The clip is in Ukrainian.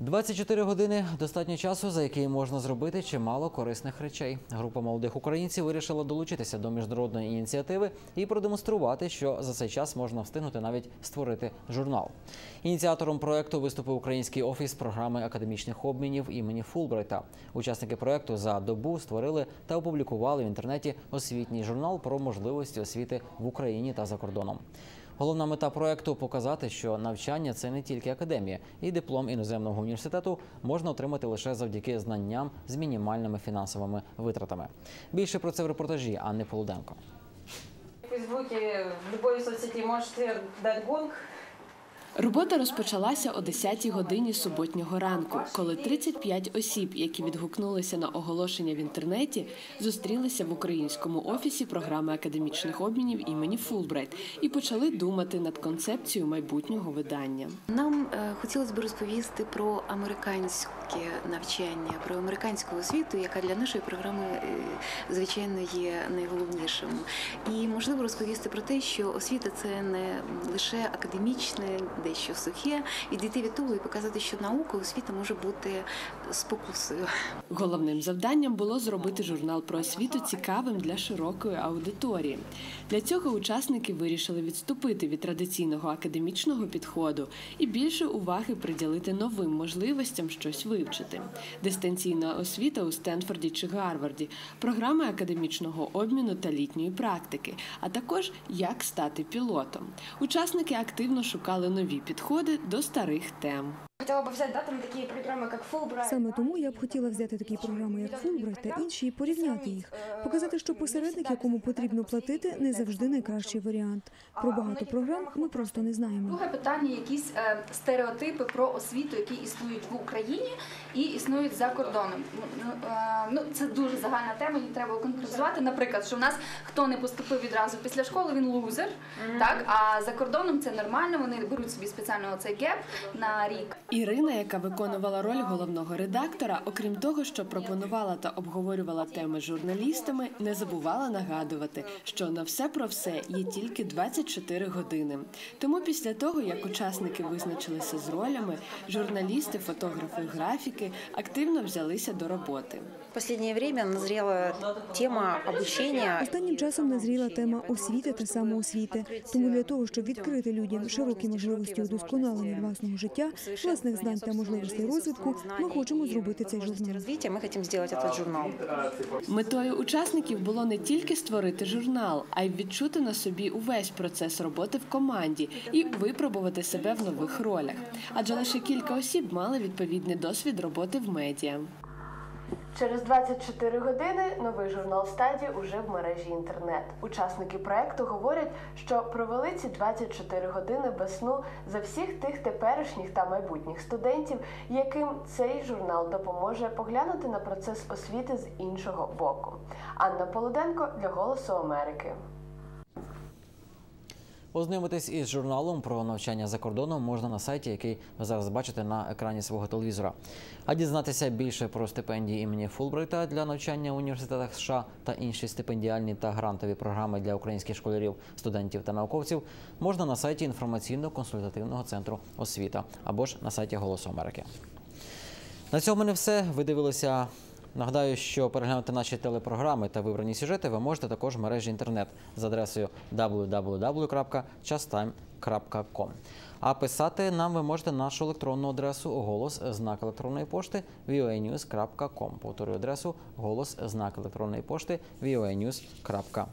24 години достатньо часу, за який можна зробити чимало корисних речей. Група молодих українців вирішила долучитися до міжнародної ініціативи і продемонструвати, що за цей час можна встигнути навіть створити журнал. Ініціатором проекту виступив український офіс програми академічних обмінів імені Фулбрайта. Учасники проекту за добу створили та опублікували в інтернеті освітній журнал про можливості освіти в Україні та за кордоном. Головна мета проекту показати, що навчання це не тільки академія, і диплом іноземного університету можна отримати лише завдяки знанням з мінімальними фінансовими витратами. Більше про це в репортажі Анни Полуденко. В Фейсбуке, в любой соцсети можете дать гонг, Робота розпочалася о 10-й годині суботнього ранку, коли 35 осіб, які відгукнулися на оголошення в інтернеті, зустрілися в українському офісі програми академічних обмінів імені Фулбрайт і почали думати над концепцією майбутнього видання. Нам е, хотілося б розповісти про американське навчання, про американську освіту, яка для нашої програми, е, звичайно, є найголовнішим. І можливо розповісти про те, що освіта це не лише академічне, дещо сухе, відійти від того і показати, що наука, освіта може бути спокусою. Головним завданням було зробити журнал про освіту цікавим для широкої аудиторії. Для цього учасники вирішили відступити від традиційного академічного підходу і більше уваги приділити новим можливостям щось вивчити. Дистанційна освіта у Стенфорді чи Гарварді, програми академічного обміну та літньої практики, а також як стати пілотом. Учасники активно шукали нові підходи до старих тем. Хотела бы взять, да, там такие программы, как Fulbright. Саме тому я б хотіла взяти такі програми, як Fulbright та інші, і порівняти їх, показати, що посередник, якому потрібно платити, не завжди найкращий варіант. Про багато програм ми просто не знаємо. Друге питання якісь е, стереотипи про освіту, які існують в Україні і існують за кордоном. Ну, е, Ну це дуже загальна тема, її треба конкретизувати. Наприклад, що в нас хто не поступив відразу після школи, він лузер. Так а за кордоном це нормально. Вони беруть собі спеціально цей геп на рік. Ірина, яка виконувала роль головного редактора, окрім того, що пропонувала та обговорювала теми з журналістами, не забувала нагадувати, що на все про все є тільки 24 години. Тому після того, як учасники визначилися з ролями, журналісти, фотографи, графіки активно взялися до роботи. Последнее время назрела тема обучения. Останнім часом назріла тема освіти та самоосвіти. Тому для того, щоб відкрити людям широкі можливості удосконалення власного життя, власних знань та можливостей розвитку, ми хочемо зробити цей журнал. Ми хочемо зробити цей журнал. Метою учасників було не тільки створити журнал, а й відчути на собі увесь процес роботи в команді і випробувати себе в нових ролях. Адже лише кілька осіб мали відповідний досвід роботи в медіа. Через 24 години новий журнал стаді уже в мережі інтернет. Учасники проекту говорять, що провели ці 24 години без сну за всіх тих теперішніх та майбутніх студентів, яким цей журнал допоможе поглянути на процес освіти з іншого боку. Анна Полуденко для Голосу Америки. Ознайомитись із журналом про навчання за кордоном можна на сайті, який ви зараз бачите на екрані свого телевізора. А дізнатися більше про стипендії імені Фулбрайта для навчання в університетах США та інші стипендіальні та грантові програми для українських школярів, студентів та науковців можна на сайті інформаційно-консультативного центру освіта або ж на сайті Голосу Америки. На цьому не все. Ви дивилися. Нагадаю, що переглянути наші телепрограми та вибрані сюжети ви можете також в мережі інтернет з адресою www.chastime.com. А писати нам ви можете нашу електронну адресу голос знак електронної пошти voanews.com. Повторюю адресу голос знак електронної пошти voanews.com.